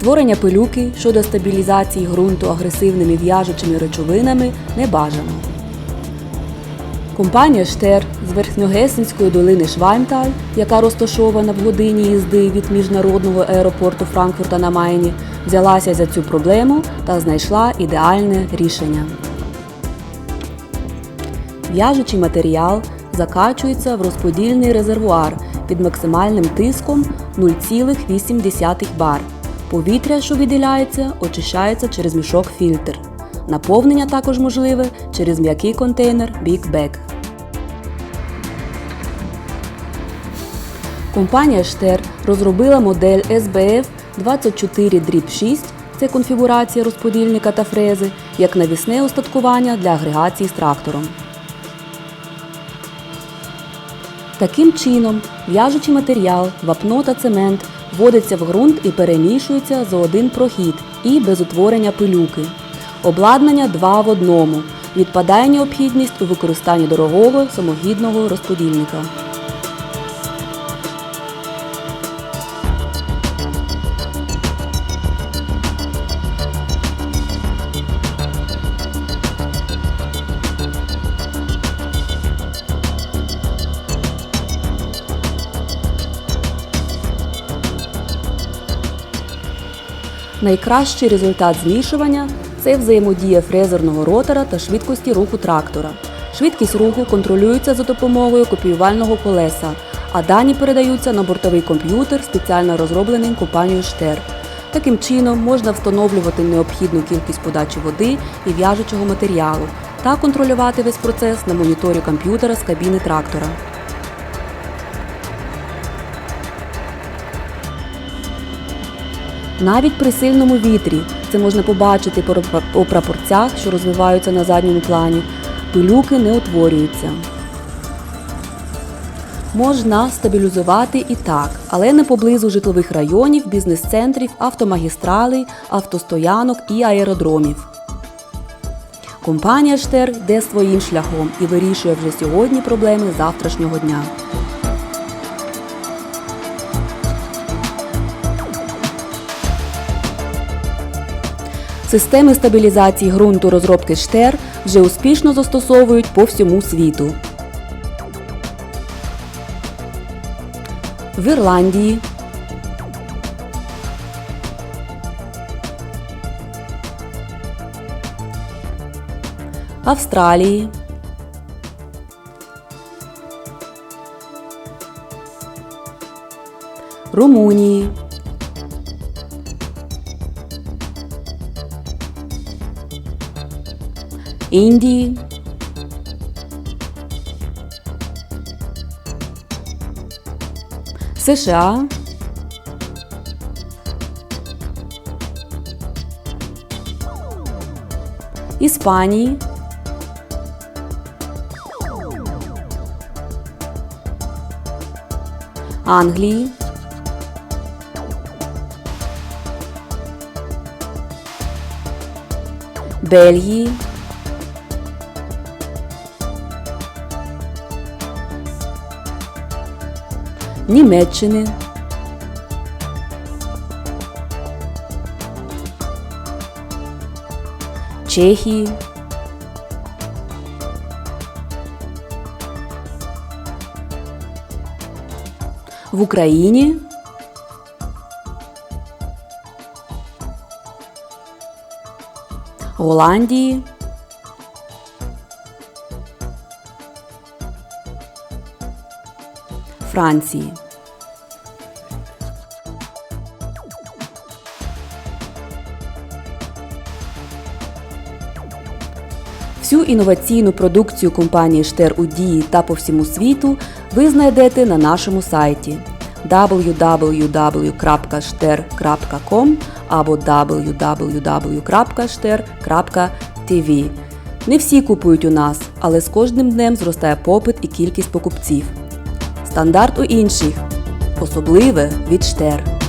Створення пилюки щодо стабілізації ґрунту агресивними в'яжучими речовинами не бажано. Компанія Штер з Верхньогесенської долини Шваймталь, яка розташована в годині їзди від міжнародного аеропорту Франкфурта на Майні, взялася за цю проблему та знайшла ідеальне рішення. В'яжучий матеріал закачується в розподільний резервуар під максимальним тиском 0,8 бар. Повітря, що виділяється, очищається через мішок фільтр. Наповнення також можливе через м'який контейнер Big Bag. Компанія Штер розробила модель SBF 24 6 це конфігурація розподільника та фрези, як навісне устаткування для агрегації з трактором. Таким чином, в'яжучий матеріал, вапно та цемент вводиться в ґрунт і перемішується за один прохід і без утворення пилюки. Обладнання два в одному. Відпадає необхідність у використанні дорогого самогідного розподільника. Найкращий результат змішування це взаємодія фрезерного ротора та швидкості руху трактора. Швидкість руху контролюється за допомогою копіювального колеса, а дані передаються на бортовий комп'ютер, спеціально розроблений компанією Штер. Таким чином можна встановлювати необхідну кількість подачі води і в'яжучого матеріалу та контролювати весь процес на моніторі комп'ютера з кабіни трактора. Навіть при сильному вітрі це можна побачити по прапорцях, що розвиваються на задньому плані. Пилюки не утворюються. Можна стабілізувати і так, але не поблизу житлових районів, бізнес-центрів, автомагістралей, автостоянок і аеродромів. Компанія Штер йде своїм шляхом і вирішує вже сьогодні проблеми завтрашнього дня. Системи стабілізації ґрунту розробки Штер вже успішно застосовують по всьому світу. В Ірландії, Австралії, Румунії, Індії, США, Іспанії, Англії, Бельгії, Німеччини, Чехії, в Україні, Голландії, Франції. Всю інноваційну продукцію компанії Штер у дії та по всьому світу ви знайдете на нашому сайті www.shter.com або www.shter.tv. Не всі купують у нас, але з кожним днем зростає попит і кількість покупців. Стандарт у інших. Особливе від Штер.